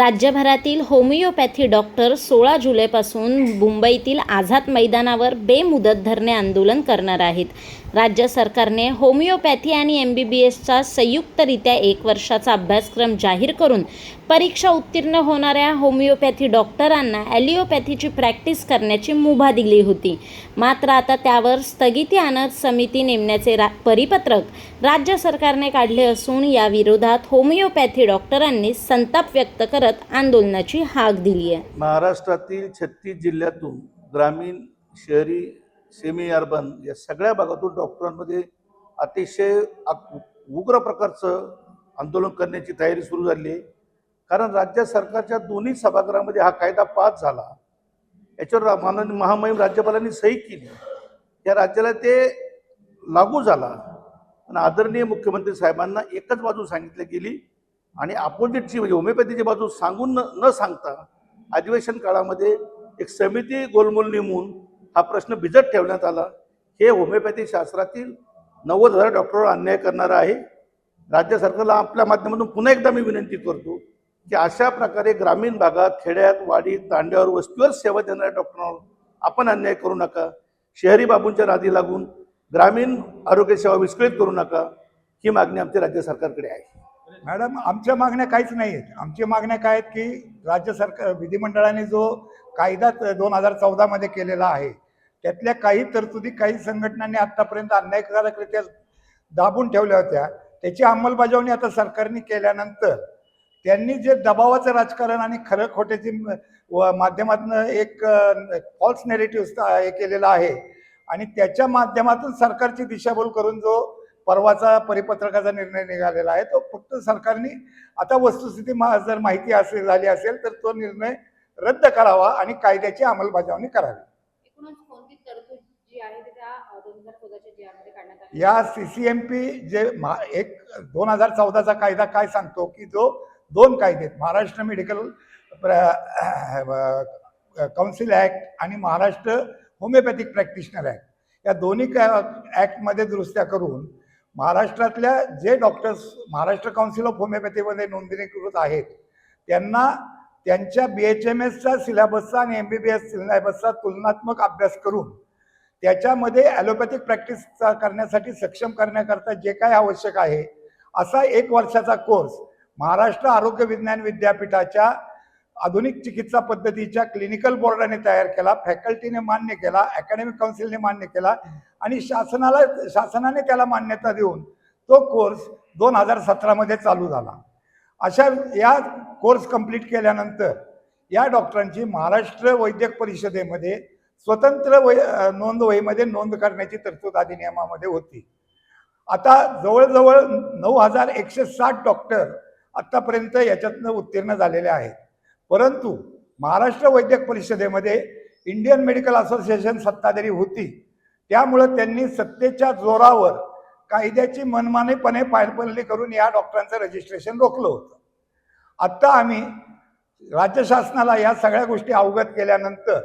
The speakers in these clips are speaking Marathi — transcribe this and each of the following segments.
राज्यभरातील होमिओपॅथी डॉक्टर सोळा जुलैपासून मुंबईतील आझाद मैदानावर बेमुदत धरणे आंदोलन करणार आहेत. राज्य सरकारने होमिओपॅथी आणि एम बी बी एसचा संयुक्तरित्या एक वर्षाचा अभ्यासक्रम जाहीर करून परीक्षा उत्तीर्ण होणाऱ्या होमिओपॅथी डॉक्टरांना ॲलिओपॅथीची प्रॅक्टिस करण्याची मुभा दिली होती. मात्र आता त्यावर स्थगिती आणत समिती नेमण्याचे रा परिपत्रक राज्य सरकारने काढले असून या विरोधात होमिओपॅथी डॉक्टरांनी संताप व्यक्त करत आंदोलनाची हाक दिली आहे महाराष्ट्रातील छत्तीस जिल्ह्यातून ग्रामीण शहरी सेमी अर्बन या सगळ्या भागातून डॉक्टरांमध्ये अतिशय उग्र प्रकारचं आंदोलन करण्याची तयारी सुरू झाली आहे. कारण राज्य सरकारच्या दोन्ही सभागृहामध्ये हा कायदा पास झाला. याच्यावर माननीय महामहिम राज्यपालांनी सही केली. या राज्याला ते लागू झाला. आणि आदरणीय मुख्यमंत्री साहेबांना एकच बाजू सांगितली गेली. आणि अपोजिटची म्हणजे होमिओपॅथीची बाजू सांगून न न सांगता अधिवेशन काळामध्ये एक समिती गोलमोल नेमून हा प्रश्न भिजत ठेवण्यात आला. हे होमिओपॅथी शास्त्रातील नव्वद हजार डॉक्टरवर अन्याय करणारं आहे. राज्य सरकारला आपल्या माध्यमातून पुन्हा एकदा मी विनंती करतो की अशा प्रकारे ग्रामीण भागात खेड्यात वाडीत तांड्यावर वस्तीवर सेवा देणाऱ्या डॉक्टरांवर आपण अन्याय करू नका. शहरी बाबूंच्या नादी लागून ग्रामीण आरोग्य सेवा विस्कळीत करू नका. ही मागणी आमच्या राज्य सरकारकडे आहे. मॅडम आमच्या मागण्या काहीच नाही आहेत आमच्या मागण्या काय आहेत की राज्य सरकार विधिमंडळाने जो कायदा दोन हजार चौदामध्ये केलेला आहे. त्यातल्या काही तरतुदी काही संघटनांनी आत्तापर्यंत अन्यायकारकरित्या दाबून ठेवल्या होत्या. त्याची अंमलबजावणी आता सरकारने केल्यानंतर त्यांनी जे दबावाचं राजकारण आणि खरं खोट्याची व माध्यमातून एक फॉल्स नेरेटिव्ह हे केलेलं आहे. आणि त्याच्या माध्यमातून सरकारची दिशाभूल करून जो परवाचा परिपत्रकाचा निर्णय निघालेला आहे तो फक्त सरकारने आता वस्तुस्थिती मा जर माहिती असेल झाली असेल तर तो निर्णय रद्द करावा आणि कायद्याची अंमलबजावणी करावी. या सी सी एम पी जे एक दोन हजार चौदाचा कायदा काय सांगतो की जो दोन कायदे महाराष्ट्र मेडिकल काउन्सिल ॲक्ट आणि महाराष्ट्र होमिओपॅथिक प्रॅक्टिशनर ॲक्ट. या दोन्ही का ॲक्टमध्ये दुरुस्त्या करून महाराष्ट्रातल्या जे डॉक्टर्स महाराष्ट्र काउन्सिल ऑफ होमिओपॅथीमध्ये नोंदणीकृत आहेत त्यांना त्यांच्या बी एच एम एसच्या सिलेबसचा आणि एम बी बी एस सिलेबसचा तुलनात्मक अभ्यास करून त्याच्यामध्ये ॲलोपॅथिक प्रॅक्टिस करण्यासाठी सक्षम करण्याकरता जे काय आवश्यक आहे असा एक वर्षाचा कोर्स महाराष्ट्र आरोग्य विज्ञान विद्यापीठाच्या आधुनिक चिकित्सा पद्धतीच्या क्लिनिकल बोर्डाने तयार केला फॅकल्टीने मान्य केला अकॅडमिक काउन्सिलने मान्य केला आणि शासनाला शासनाने त्याला मान्यता देऊन तो कोर्स दोन हजार सतरामध्ये चालू झाला. अशा या कोर्स कंप्लीट केल्यानंतर या डॉक्टरांची महाराष्ट्र वैद्यक परिषदेमध्ये स्वतंत्र वै अ, नोंद वहीमध्ये नोंद करण्याची तरतूद अधिनियमामध्ये होती. आता जवळजवळ नऊ हजार एकशे साठ डॉक्टर आत्तापर्यंत याच्यातनं उत्तीर्ण झालेले आहेत. परंतु महाराष्ट्र वैद्यक परिषदेमध्ये इंडियन मेडिकल असोसिएशन सत्ताधारी होती. त्यामुळं त्यांनी सत्तेच्या जोरावर कायद्याची मनमानीपणे पायपल्ली करून या डॉक्टरांचं रजिस्ट्रेशन रोखलं होतं. आत्ता आम्ही राज्य शासनाला या सगळ्या गोष्टी अवगत केल्यानंतर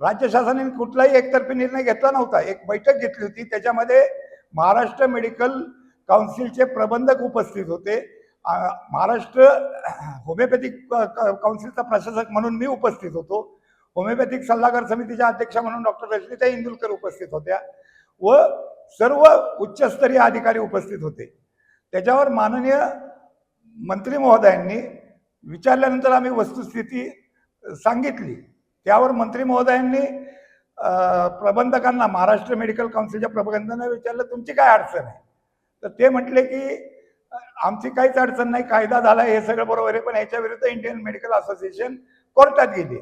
राज्य शासनाने कुठलाही एकतर्फी निर्णय घेतला नव्हता. एक बैठक घेतली होती. त्याच्यामध्ये महाराष्ट्र मेडिकल काउन्सिलचे प्रबंधक उपस्थित होते. महाराष्ट्र होमिओपॅथिक क- काउन्सिलचा प्रशासक म्हणून मी उपस्थित होतो. होमिओपॅथिक सल्लागार समितीच्या अध्यक्षा म्हणून डॉक्टर रजनीता इंदुलकर उपस्थित होत्या. व सर्व उच्चस्तरीय अधिकारी उपस्थित होते. त्याच्यावर माननीय मंत्री महोदयांनी विचारल्यानंतर आम्ही वस्तुस्थिती सांगितली. त्यावर मंत्री महोदयांनी प्रबंधकांना महाराष्ट्र मेडिकल काउन्सिलच्या प्रबंधकांना विचारलं तुमची काय अडचण आहे? तर ते म्हटले की आमची काहीच अडचण नाही कायदा झाला हे सगळं बरोबर आहे पण याच्या विरुद्ध इंडियन मेडिकल असोसिएशन कोर्टात गेली.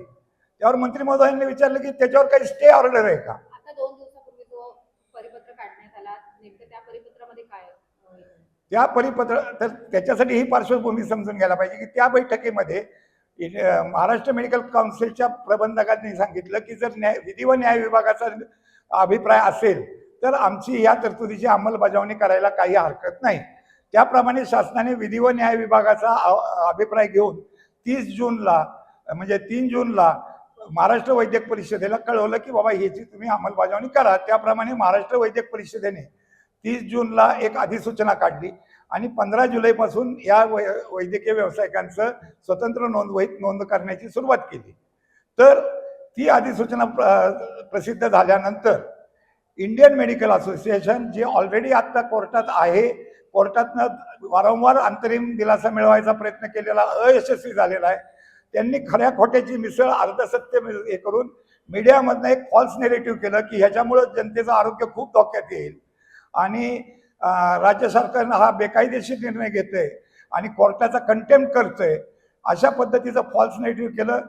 त्यावर मंत्री महोदयांनी विचारलं की त्याच्यावर काही स्टे ऑर्डर आहे का आता दोन दिवसापूर्वी जो परिपत्र काढण्यात आला नेमकं त्या परिपत्र तर त्याच्यासाठी ही पार्श्वभूमी समजून घ्यायला पाहिजे की त्या बैठकीमध्ये महाराष्ट्र मेडिकल काउन्सिलच्या प्रबंधकांनी सांगितलं की जर न्याय विधी व न्याय विभागाचा अभिप्राय असेल तर आमची या तरतुदीची अंमलबजावणी करायला काही हरकत नाही. त्याप्रमाणे शासनाने विधी व न्याय विभागाचा अभिप्राय घेऊन तीस जूनला म्हणजे तीन जूनला महाराष्ट्र वैद्यक परिषदेला कळवलं की बाबा ह्याची तुम्ही अंमलबजावणी करा. त्याप्रमाणे महाराष्ट्र वैद्यक परिषदेने तीस जूनला एक अधिसूचना काढली. आणि पंधरा जुलैपासून या वै वैद्यकीय व्यावसायिकांचं स्वतंत्र नोंद वहीत नोंद करण्याची सुरुवात केली. तर ती अधिसूचना प्र प्रसिद्ध झाल्यानंतर इंडियन मेडिकल असोसिएशन जे ऑलरेडी आत्ता कोर्टात आहे कोर्टातनं वारंवार अंतरिम दिलासा मिळवायचा प्रयत्न केलेला अयशस्वी झालेला आहे. त्यांनी खऱ्या खोट्याची मिसळ अर्धसत्य हे करून मीडियामधनं एक फॉल्स नेरेटिव्ह केलं की ह्याच्यामुळं जनतेचं आरोग्य खूप धोक्यात येईल. आणि राज्य सरकारनं हा बेकायदेशीर निर्णय घेतोय आणि कोर्टाचा कंटेम्प्ट करतोय अशा पद्धतीचं फॉल्स नेरेटिव्ह केलं.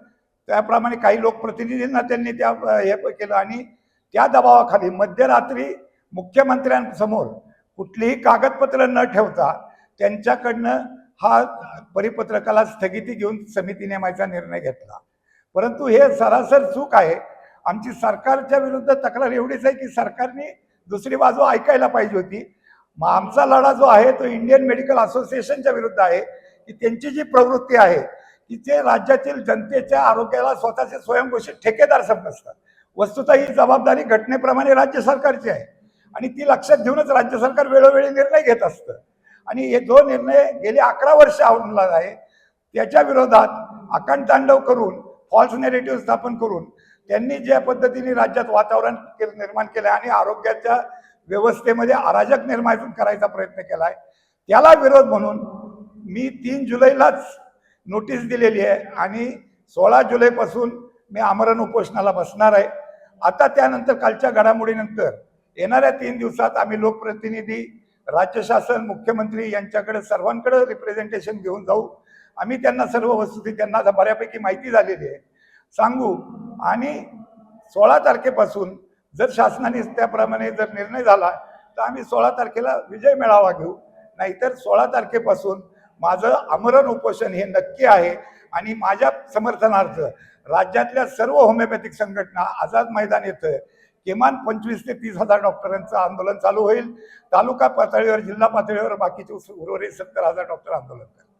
त्याप्रमाणे काही लोकप्रतिनिधींना त्यांनी त्या हे केलं आणि त्या दबावाखाली मध्यरात्री मुख्यमंत्र्यांसमोर कुठलीही कागदपत्र न ठेवता त्यांच्याकडनं हा परिपत्रकाला स्थगिती घेऊन समिती नेमायचा निर्णय घेतला. परंतु हे सरासर चूक आहे. आमची सरकारच्या विरुद्ध तक्रार एवढीच आहे की सरकारने दुसरी बाजू ऐकायला पाहिजे होती. मग आमचा लढा जो आहे तो इंडियन मेडिकल असोसिएशनच्या विरुद्ध आहे. की त्यांची जी प्रवृत्ती आहे की ते राज्यातील जनतेच्या आरोग्याला स्वतःचे स्वयंघोषित ठेकेदार समजतात. वस्तुतः ही जबाबदारी घटनेप्रमाणे राज्य सरकारची आहे. आणि ती लक्षात घेऊनच राज्य सरकार वेळोवेळी निर्णय घेत असतं. आणि हे जो निर्णय गेले अकरा वर्ष आवडला आहे त्याच्या विरोधात अखंड तांडव करून फॉल्स नेरेटिव्ह स्थापन करून त्यांनी ज्या पद्धतीने राज्यात वातावरण के- निर्माण केलं आणि आरोग्याच्या व्यवस्थेमध्ये अराजक निर्माण करायचा प्रयत्न केला आहे त्याला विरोध म्हणून मी तीन जुलैलाच नोटीस दिलेली आहे आणि सोळा जुलैपासून मी आमरण उपोषणाला बसणार आहे. आता त्यानंतर कालच्या घडामोडीनंतर येणाऱ्या तीन दिवसात आम्ही लोकप्रतिनिधी राज्य शासन मुख्यमंत्री यांच्याकडे सर्वांकडे रिप्रेझेंटेशन घेऊन जाऊ. आम्ही त्यांना सर्व वस्तुस्थिती त्यांना बऱ्यापैकी माहिती झालेली आहे. सांगू आणि सोळा तारखेपासून जर शासनाने त्याप्रमाणे जर निर्णय झाला तर आम्ही सोळा तारखेला विजय मेळावा घेऊ. नाहीतर सोळा तारखेपासून माझं आमरण उपोषण हे नक्की आहे. आणि माझ्या समर्थनार्थ राज्यातल्या सर्व होमिओपॅथिक संघटना आझाद मैदान येतं किमान पंचवीस ते तीस हजार डॉक्टरांचं आंदोलन चालू होईल. तालुका पातळीवर जिल्हा पातळीवर बाकीचे उर्वरित सत्तर हजार डॉक्टर आंदोलन करतील.